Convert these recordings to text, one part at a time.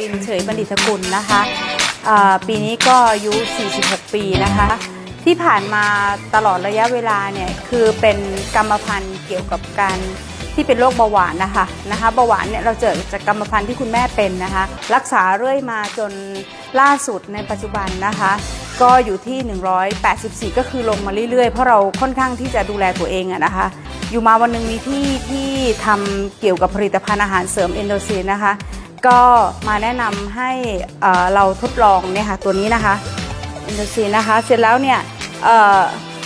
ลินเฉยบัณฑิตกุลนะคะปีนี้ก็อายุ 46 ปีนะคะ ที่ผ่านมาตลอดระยะเวลาเนี่ยคือเป็นกรรมพันธุ์เกี่ยวกับการที่เป็นโรคเบาหวานนะคะนะคะเบาหวานเนี่ยเราเจอจากกรรมพันธุ์ที่คุณแม่เป็นนะคะ รักษาเรื่อยมาจนล่าสุดในปัจจุบันนะคะ ก็อยู่ที่ 184 ก็คือลงมาเรื่อยๆ เพราะเราค่อนข้างที่จะดูแลตัวเองอะนะคะ อยู่มาวันหนึ่งมีพี่ที่ทำเกี่ยวกับผลิตภัณฑ์อาหารเสริมเอนโดซีนนะคะ ก็มาแนะนำให้เราทดลองเนี่ยค่ะตัวนี้นะคะอินโดซีนนะคะเสร็จแล้วเนี่ย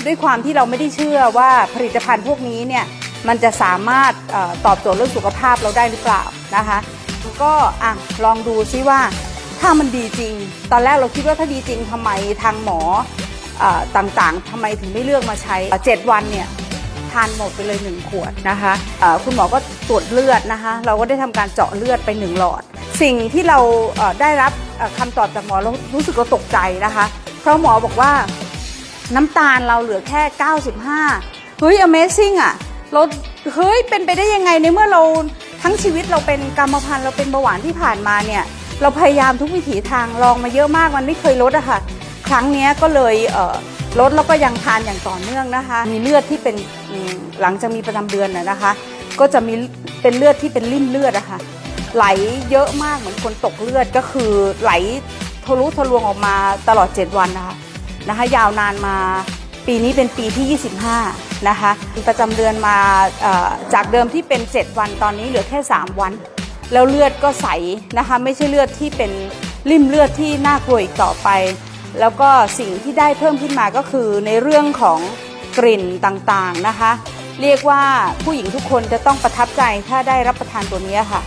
ด้วยความที่เราไม่ได้เชื่อว่าผลิตภัณฑ์พวกนี้เนี่ยมันจะสามารถออตอบโจทย์เรื่องสุขภาพเราได้หรือเปล่านะคะก็อะลองดูซิว่าถ้ามันดีจริง ตอนแรกเราคิดว่าถ้าดีจริงทำไมทางหมออต่างๆทำไมถึงไม่เลือกมาใช้เอ่อเจ็ดวันเนี่ย ทานหมดไปเลย 1 ขวดนะคะเอ่อคุณหมอก็ตรวจเลือดนะคะ เราก็ได้ทำการเจาะเลือดไป 1 หลอด สิ่งที่เราได้รับเอ่อคำตอบจากหมอเรารู้สึกเราตกใจนะคะ เพราะหมอบอกว่าน้ำตาลเราเหลือแค่ 95 เฮ้ย Amazing อะเราเฮ้ยเป็นไปได้ยังไงในเมื่อเราทั้งชีวิตเราเป็นกรรมพันธุ์เราเป็นเบาหวานที่ผ่านมาเนี่ยเราพยายามทุกวิถีทางลองมาเยอะมากมันไม่เคยลดอะค่ะ ครั้งนี้ก็เลยเลดแล้วก็ยังทานอย่างต่อเนื่องนะคะ มีเลือดที่เป็นหลังจากมีประจำเดือนนะคะ ก็จะมีเป็นเลือดที่เป็นริ่มเลือดอะค่ะไหลเยอะมากเหมือนคนตกเลือดก็คือไหลทะลุทะลวงออกมาตลอด 7 วันนะคะนะคะ ยาวนานมาปีนี้เป็นปีที่ 25 นะคะประจำเดือนมาจากเดิมที่เป็น 7 วันตอนนี้เหลือแค่ 3 วัน แล้วเลือดก็ใสนะคะ ไม่ใช่เลือดที่เป็นริ่มเลือดที่น่ากลัวอีกต่อไป แล้วก็สิ่งที่ได้เพิ่มขึ้นมาก็คือในเรื่องของกลิ่นต่างๆนะคะ เรียกว่าผู้หญิงทุกคนจะต้องประทับใจถ้าได้รับประทานตัวนี้ค่ะ